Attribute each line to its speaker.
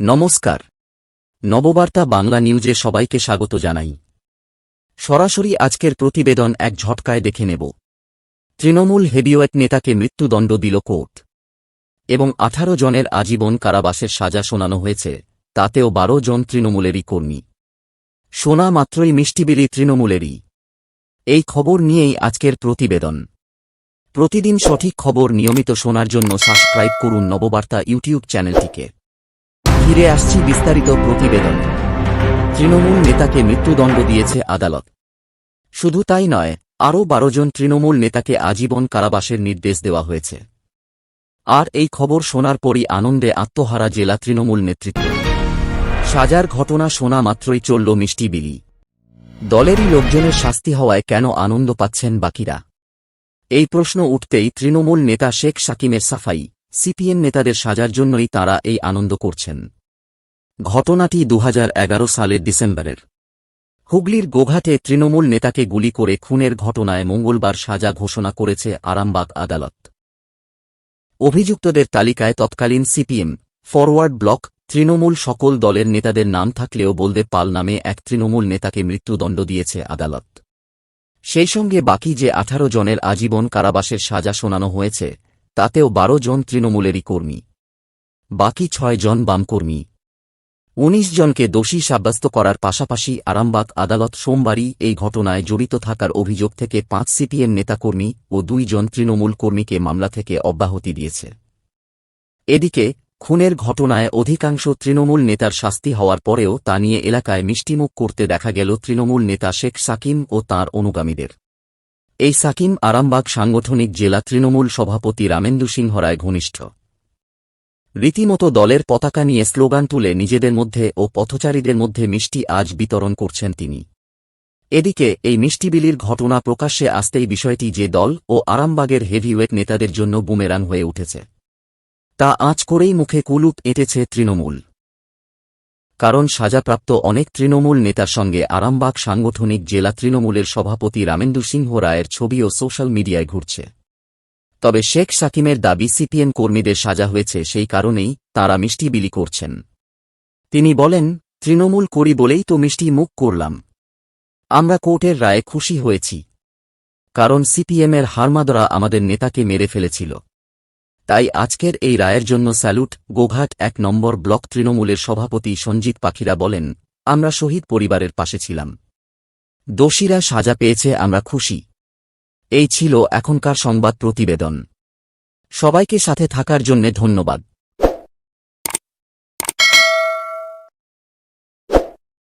Speaker 1: নমস্কার। নববার্তা বাংলা নিউজে সবাইকে স্বাগত জানাই। সরাসরি আজকের প্রতিবেদন এক ঝটকায় দেখে নেব। তৃণমূল হেভিওয়েট নেতাকে মৃত্যুদণ্ড দিল কোর্ট। এবং আঠারো জনের আজীবন কারাবাসের সাজা শোনানো হয়েছে, তাতেও বারো জন তৃণমূলেরই কর্মী। শোনা মাত্রই মিষ্টিবিলি তৃণমূলেরই। এই খবর নিয়েই আজকের প্রতিবেদন। প্রতিদিন সঠিক খবর নিয়মিত শোনার জন্য সাবস্ক্রাইব করুন নববার্তা ইউটিউব চ্যানেলটিকে। ফিরে আসছি বিস্তারিত প্রতিবেদন। তৃণমূল নেতাকে মৃত্যুদণ্ড দিয়েছে আদালত। শুধু তাই নয়, আরও বারো জন তৃণমূল নেতাকে আজীবন কারাবাসের নির্দেশ দেওয়া হয়েছে। আর এই খবর শোনার পরই আনন্দে আত্মহারা জেলা তৃণমূল নেতৃত্ব। সাজার ঘটনা শোনা মাত্রই চলল মিষ্টি বিলি। দলেরই লোকজনের শাস্তি হওয়ায় কেন আনন্দ পাচ্ছেন বাকিরা? এই প্রশ্ন উঠতেই তৃণমূল নেতা শেখ সাকিমের সাফাই, সিপিএম নেতাদের সাজার জন্যই তাঁরা এই আনন্দ করছেন। ঘটনাটি দু হাজার এগারো সালের ডিসেম্বরের। হুগলির গোঘাটে তৃণমূল নেতাকে গুলি করে খুনের ঘটনায় মঙ্গলবার সাজা ঘোষণা করেছে আরামবাগ আদালত। অভিযুক্তদের তালিকায় তৎকালীন সিপিএম, ফরওয়ার্ড ব্লক, তৃণমূল সকল দলের নেতাদের নাম থাকলেও বলদে পাল নামে এক তৃণমূল নেতাকে মৃত্যুদণ্ড দিয়েছে আদালত। সেই সঙ্গে বাকি যে আঠারো জনের আজীবন কারাবাসের সাজা শোনানো হয়েছে, তাতেও বারো জন তৃণমূলেরই কর্মী। বাকি ছয় জন বামকর্মী। উনিশ জনকে দোষী সাব্যস্ত করার পাশাপাশি আরামবাগ আদালত সোমবারই এই ঘটনায় জড়িত থাকার অভিযোগ থেকে পাঁচ সিপিএম নেতাকর্মী ও দুই জন তৃণমূল কর্মীকে মামলা থেকে অব্যাহতি দিয়েছে। এদিকে, খুনের ঘটনায় অধিকাংশ তৃণমূল নেতার শাস্তি হওয়ার পরেও তা নিয়ে এলাকায় মিষ্টিমুখ করতে দেখা গেল তৃণমূল নেতা শেখ সাকিম ও তাঁর অনুগামীদের। এই সাকিম আরামবাগ সাংগঠনিক জেলা তৃণমূল সভাপতি রামেন্দু সিংহ রায় ঘনিষ্ঠ। রীতিমতো দলের পতাকা নিয়ে স্লোগান তুলে নিজেদের মধ্যে ও পথচারীদের মধ্যে মিষ্টি আজ বিতরণ করছেন তিনি। এদিকে, এই মিষ্টিবিলির ঘটনা প্রকাশ্যে আসতেই বিষয়টি যে দল ও আরামবাগের হেভিওয়েট নেতাদের জন্য বুমেরাং হয়ে উঠেছে। তা আঁচ করেই মুখে কুলুপ এঁটেছে তৃণমূল। কারণ সাজাপ্রাপ্ত অনেক তৃণমূল নেতার সঙ্গে আরামবাগ সাংগঠনিক জেলা তৃণমূলের সভাপতি রামেন্দু সিংহ রায়ের ছবিও সোশ্যাল মিডিয়ায় ঘুরছে। তবে শেখ সাকিমের দাবি সিপিএম কর্মীদের সাজা হয়েছে সেই কারণেই তাঁরা মিষ্টি বিলি করছেন। তিনি বলেন, তৃণমূল করি বলেই তো মিষ্টি মুখ করলাম। আমরা কোর্টের রায়ে খুশি হয়েছি। কারণ সিপিএমের হারমাদরা আমাদের নেতাকে মেরে ফেলেছিল। তাই আজকের এই রায়ের জন্য স্যালুট, গোঘাট এক নম্বর ব্লক তৃণমূলের সভাপতি সঞ্জিত পাখিরা বলেন, আমরা শহীদ পরিবারের পাশে ছিলাম। দোষীরা সাজা পেয়েছে, আমরা খুশি। এই ছিল এখনকার সংবাদ প্রতিবেদন। সবাইকে সাথে থাকার জন্যে ধন্যবাদ।